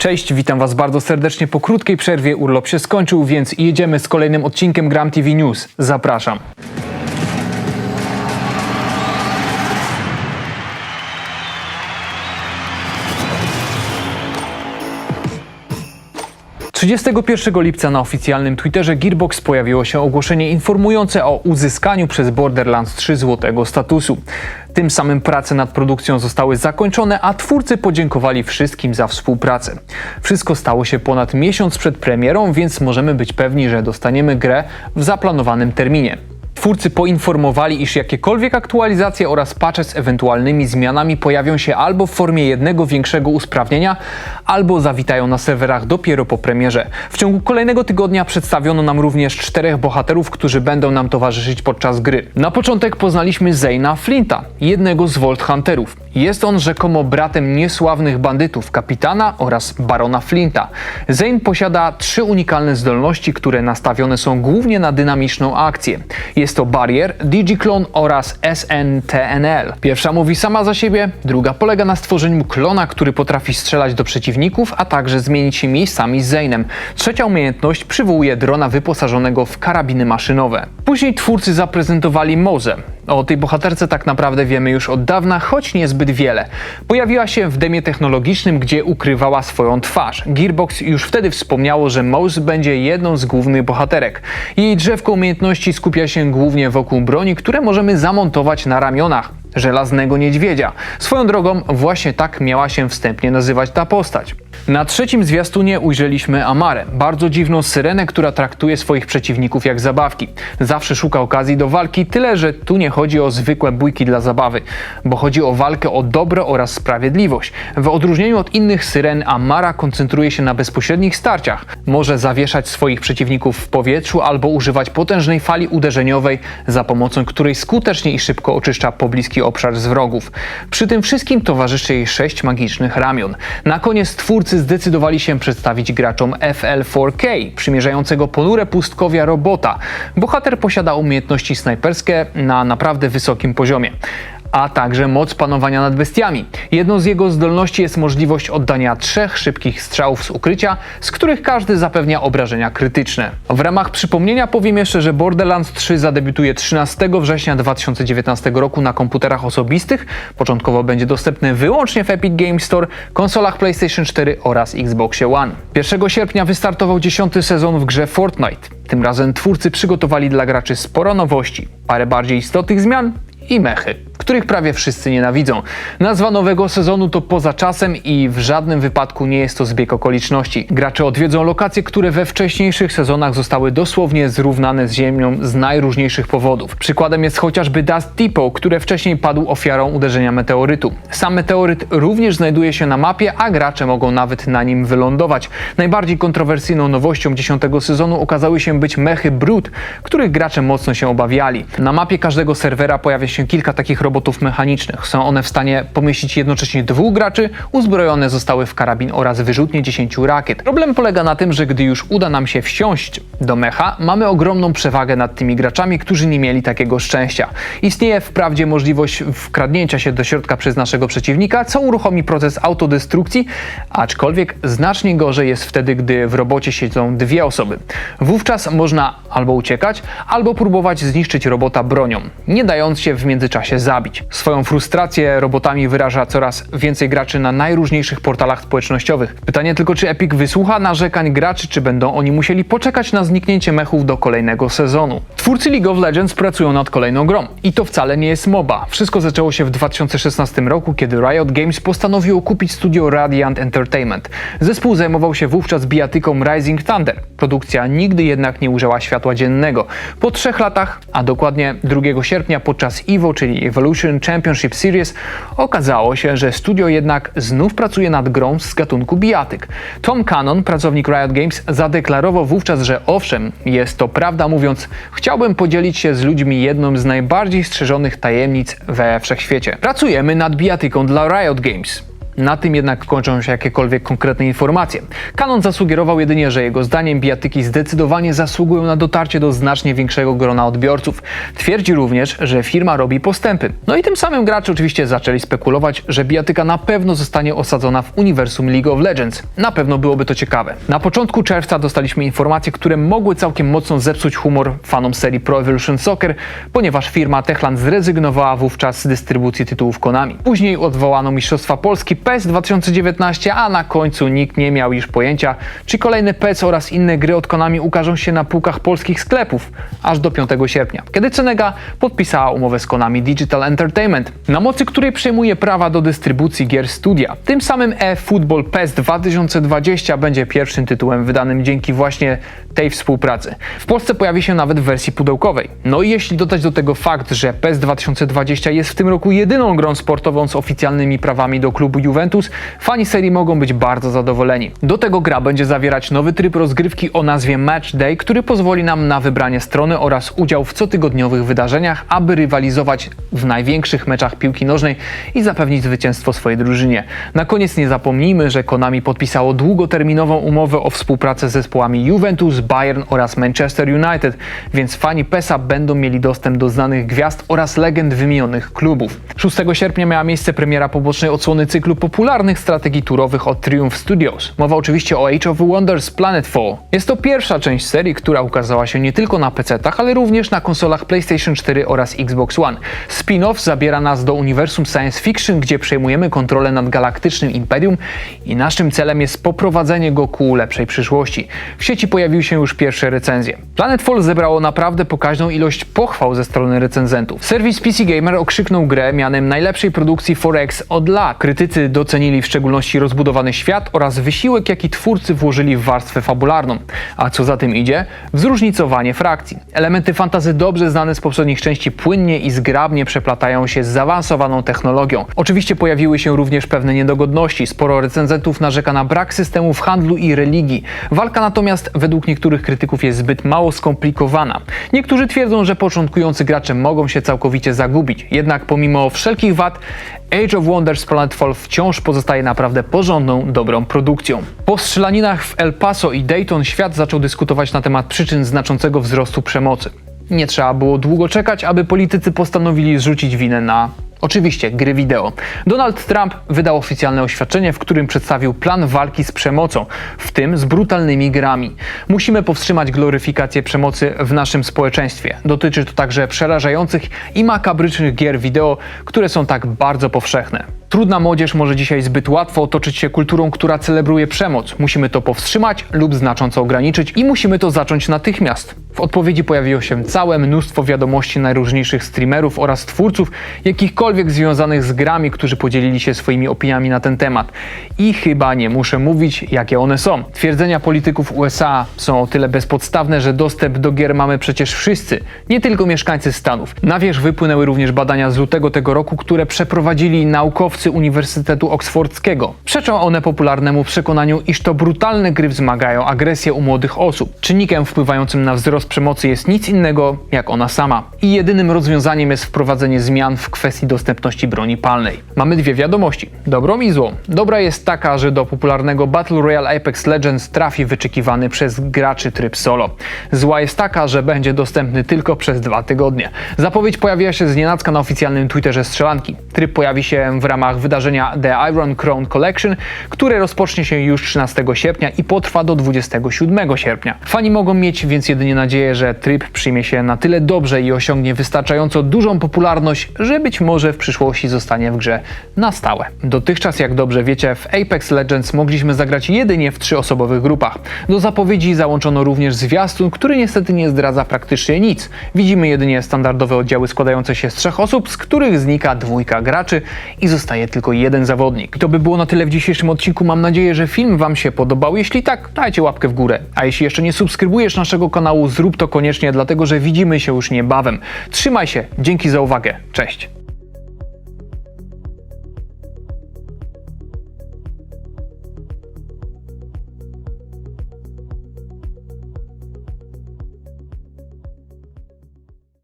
Cześć, witam Was bardzo serdecznie po krótkiej przerwie. Urlop się skończył, więc jedziemy z kolejnym odcinkiem Gram TV News. Zapraszam. 31 lipca na oficjalnym Twitterze Gearbox pojawiło się ogłoszenie informujące o uzyskaniu przez Borderlands 3 złotego statusu. Tym samym prace nad produkcją zostały zakończone, a twórcy podziękowali wszystkim za współpracę. Wszystko stało się ponad miesiąc przed premierą, więc możemy być pewni, że dostaniemy grę w zaplanowanym terminie. Twórcy poinformowali, iż jakiekolwiek aktualizacje oraz patche z ewentualnymi zmianami pojawią się albo w formie jednego większego usprawnienia, albo zawitają na serwerach dopiero po premierze. W ciągu kolejnego tygodnia przedstawiono nam również czterech bohaterów, którzy będą nam towarzyszyć podczas gry. Na początek poznaliśmy Zayna Flinta, jednego z Vault Hunterów. Jest on rzekomo bratem niesławnych bandytów, kapitana oraz barona Flinta. Zane posiada trzy unikalne zdolności, które nastawione są głównie na dynamiczną akcję. Jest to Barrier, Digiclone oraz SNTNL. Pierwsza mówi sama za siebie, druga polega na stworzeniu klona, który potrafi strzelać do przeciwników, a także zmienić się miejscami z Zane'em. Trzecia umiejętność przywołuje drona wyposażonego w karabiny maszynowe. Później twórcy zaprezentowali Mozę. O tej bohaterce tak naprawdę wiemy już od dawna, choć niezbyt wiele. Pojawiła się w demie technologicznym, gdzie ukrywała swoją twarz. Gearbox już wtedy wspomniało, że Mouse będzie jedną z głównych bohaterek. Jej drzewko umiejętności skupia się głównie wokół broni, które możemy zamontować na ramionach żelaznego niedźwiedzia. Swoją drogą, właśnie tak miała się wstępnie nazywać ta postać. Na trzecim zwiastunie ujrzeliśmy Amarę, bardzo dziwną syrenę, która traktuje swoich przeciwników jak zabawki. Zawsze szuka okazji do walki, tyle że tu nie chodzi o zwykłe bójki dla zabawy, bo chodzi o walkę o dobro oraz sprawiedliwość. W odróżnieniu od innych syren, Amara koncentruje się na bezpośrednich starciach. Może zawieszać swoich przeciwników w powietrzu albo używać potężnej fali uderzeniowej, za pomocą której skutecznie i szybko oczyszcza pobliski obszar z wrogów. Przy tym wszystkim towarzyszy jej sześć magicznych ramion. Na koniec twórcy zdecydowali się przedstawić graczom FL4K, przymierzającego ponure pustkowia robota. Bohater posiada umiejętności snajperskie na naprawdę wysokim poziomie a także moc panowania nad bestiami. Jedną z jego zdolności jest możliwość oddania trzech szybkich strzałów z ukrycia, z których każdy zapewnia obrażenia krytyczne. W ramach przypomnienia powiem jeszcze, że Borderlands 3 zadebiutuje 13 września 2019 roku na komputerach osobistych. Początkowo będzie dostępny wyłącznie w Epic Games Store, konsolach PlayStation 4 oraz Xbox One. 1 sierpnia wystartował 10 sezon w grze Fortnite. Tym razem twórcy przygotowali dla graczy sporo nowości, parę bardziej istotnych zmian i mechy, których prawie wszyscy nienawidzą. Nazwa nowego sezonu to poza czasem i w żadnym wypadku nie jest to zbieg okoliczności. Gracze odwiedzą lokacje, które we wcześniejszych sezonach zostały dosłownie zrównane z ziemią z najróżniejszych powodów. Przykładem jest chociażby Dust Depot, które wcześniej padł ofiarą uderzenia meteorytu. Sam meteoryt również znajduje się na mapie, a gracze mogą nawet na nim wylądować. Najbardziej kontrowersyjną nowością 10 sezonu okazały się być mechy Brute, których gracze mocno się obawiali. Na mapie każdego serwera pojawia się kilka takich robotów mechanicznych. Są one w stanie pomieścić jednocześnie dwóch graczy, uzbrojone zostały w karabin oraz wyrzutnie 10 rakiet. Problem polega na tym, że gdy już uda nam się wsiąść do mecha, mamy ogromną przewagę nad tymi graczami, którzy nie mieli takiego szczęścia. Istnieje wprawdzie możliwość wkradnięcia się do środka przez naszego przeciwnika, co uruchomi proces autodestrukcji, aczkolwiek znacznie gorzej jest wtedy, gdy w robocie siedzą dwie osoby. Wówczas można albo uciekać, albo próbować zniszczyć robota bronią, nie dając się w międzyczasie zabić. Swoją frustrację robotami wyraża coraz więcej graczy na najróżniejszych portalach społecznościowych. Pytanie tylko, czy Epic wysłucha narzekań graczy, czy będą oni musieli poczekać na zniknięcie mechów do kolejnego sezonu. Twórcy League of Legends pracują nad kolejną grą. I to wcale nie jest MOBA. Wszystko zaczęło się w 2016 roku, kiedy Riot Games postanowiło kupić studio Radiant Entertainment. Zespół zajmował się wówczas bijatyką Rising Thunder. Produkcja nigdy jednak nie ujrzała światła dziennego. Po trzech latach, a dokładnie 2 sierpnia podczas EVO, czyli Evolution Championship Series, okazało się, że studio jednak znów pracuje nad grą z gatunku bijatyk. Tom Cannon, pracownik Riot Games, zadeklarował wówczas, że owszem, jest to prawda, mówiąc, chciałbym podzielić się z ludźmi jedną z najbardziej strzeżonych tajemnic we wszechświecie. Pracujemy nad bijatyką dla Riot Games. Na tym jednak kończą się jakiekolwiek konkretne informacje. Canon zasugerował jedynie, że jego zdaniem bijatyki zdecydowanie zasługują na dotarcie do znacznie większego grona odbiorców. Twierdzi również, że firma robi postępy. No i tym samym gracze oczywiście zaczęli spekulować, że bijatyka na pewno zostanie osadzona w uniwersum League of Legends. Na pewno byłoby to ciekawe. Na początku czerwca dostaliśmy informacje, które mogły całkiem mocno zepsuć humor fanom serii Pro Evolution Soccer, ponieważ firma Techland zrezygnowała wówczas z dystrybucji tytułów Konami. Później odwołano Mistrzostwa Polski PES 2019, a na końcu nikt nie miał już pojęcia, czy kolejny PES oraz inne gry od Konami ukażą się na półkach polskich sklepów aż do 5 sierpnia, kiedy Cenega podpisała umowę z Konami Digital Entertainment, na mocy której przejmuje prawa do dystrybucji gier studia. Tym samym eFootball PES 2020 będzie pierwszym tytułem wydanym dzięki właśnie tej współpracy. W Polsce pojawi się nawet w wersji pudełkowej. No i jeśli dodać do tego fakt, że PES 2020 jest w tym roku jedyną grą sportową z oficjalnymi prawami do klubu Juventus, fani serii mogą być bardzo zadowoleni. Do tego gra będzie zawierać nowy tryb rozgrywki o nazwie Match Day, który pozwoli nam na wybranie strony oraz udział w cotygodniowych wydarzeniach, aby rywalizować w największych meczach piłki nożnej i zapewnić zwycięstwo swojej drużynie. Na koniec nie zapomnijmy, że Konami podpisało długoterminową umowę o współpracę z zespołami Juventus, Bayern oraz Manchester United, więc fani PESA będą mieli dostęp do znanych gwiazd oraz legend wymienionych klubów. 6 sierpnia miała miejsce premiera pobocznej odsłony cyklu popularnych strategii turowych od Triumph Studios. Mowa oczywiście o Age of Wonders Planetfall. Jest to pierwsza część serii, która ukazała się nie tylko na PC-tach, ale również na konsolach PlayStation 4 oraz Xbox One. Spin-off zabiera nas do uniwersum science fiction, gdzie przejmujemy kontrolę nad galaktycznym imperium i naszym celem jest poprowadzenie go ku lepszej przyszłości. W sieci pojawiły się już pierwsze recenzje. Planetfall zebrało naprawdę pokaźną ilość pochwał ze strony recenzentów. Serwis PC Gamer okrzyknął grę mianem najlepszej produkcji Forex od lat. Krytycy docenili w szczególności rozbudowany świat oraz wysiłek, jaki twórcy włożyli w warstwę fabularną. A co za tym idzie? Zróżnicowanie frakcji. Elementy fantazy dobrze znane z poprzednich części płynnie i zgrabnie przeplatają się z zaawansowaną technologią. Oczywiście pojawiły się również pewne niedogodności. Sporo recenzentów narzeka na brak systemów handlu i religii. Walka natomiast według niektórych krytyków jest zbyt mało skomplikowana. Niektórzy twierdzą, że początkujący gracze mogą się całkowicie zagubić. Jednak pomimo wszelkich wad, Age of Wonders Planetfall wciąż pozostaje naprawdę porządną, dobrą produkcją. Po strzelaninach w El Paso i Dayton świat zaczął dyskutować na temat przyczyn znaczącego wzrostu przemocy. Nie trzeba było długo czekać, aby politycy postanowili zrzucić winę na Oczywiście, gry wideo. Donald Trump wydał oficjalne oświadczenie, w którym przedstawił plan walki z przemocą, w tym z brutalnymi grami. Musimy powstrzymać gloryfikację przemocy w naszym społeczeństwie. Dotyczy to także przerażających i makabrycznych gier wideo, które są tak bardzo powszechne. Trudna młodzież może dzisiaj zbyt łatwo otoczyć się kulturą, która celebruje przemoc. Musimy to powstrzymać lub znacząco ograniczyć i musimy to zacząć natychmiast. W odpowiedzi pojawiło się całe mnóstwo wiadomości najróżniejszych streamerów oraz twórców, jakichkolwiek związanych z grami, którzy podzielili się swoimi opiniami na ten temat. I chyba nie muszę mówić, jakie one są. Twierdzenia polityków USA są o tyle bezpodstawne, że dostęp do gier mamy przecież wszyscy, nie tylko mieszkańcy Stanów. Na wierzch wypłynęły również badania z lutego tego roku, które przeprowadzili naukowcy Uniwersytetu Oksfordzkiego. Przeczą one popularnemu przekonaniu, iż to brutalne gry wzmagają agresję u młodych osób. Czynnikiem wpływającym na wzrost przemocy jest nic innego jak ona sama. I jedynym rozwiązaniem jest wprowadzenie zmian w kwestii dostępności broni palnej. Mamy dwie wiadomości, dobrą i złą. Dobra jest taka, że do popularnego Battle Royale Apex Legends trafi wyczekiwany przez graczy tryb solo. Zła jest taka, że będzie dostępny tylko przez dwa tygodnie. Zapowiedź pojawiła się z nienacka na oficjalnym Twitterze strzelanki. Tryb pojawi się w ramach wydarzenia The Iron Crown Collection, które rozpocznie się już 13 sierpnia i potrwa do 27 sierpnia. Fani mogą mieć więc jedynie nadzieję, że tryb przyjmie się na tyle dobrze i osiągnie wystarczająco dużą popularność, że być może w przyszłości zostanie w grze na stałe. Dotychczas, jak dobrze wiecie, w Apex Legends mogliśmy zagrać jedynie w trzyosobowych grupach. Do zapowiedzi załączono również zwiastun, który niestety nie zdradza praktycznie nic. Widzimy jedynie standardowe oddziały składające się z trzech osób, z których znika dwójka graczy i zostaje tylko jeden zawodnik. To by było na tyle w dzisiejszym odcinku. Mam nadzieję, że film Wam się podobał. Jeśli tak, dajcie łapkę w górę. A jeśli jeszcze nie subskrybujesz naszego kanału, zrób to koniecznie, dlatego że widzimy się już niebawem. Trzymaj się, dzięki za uwagę, cześć.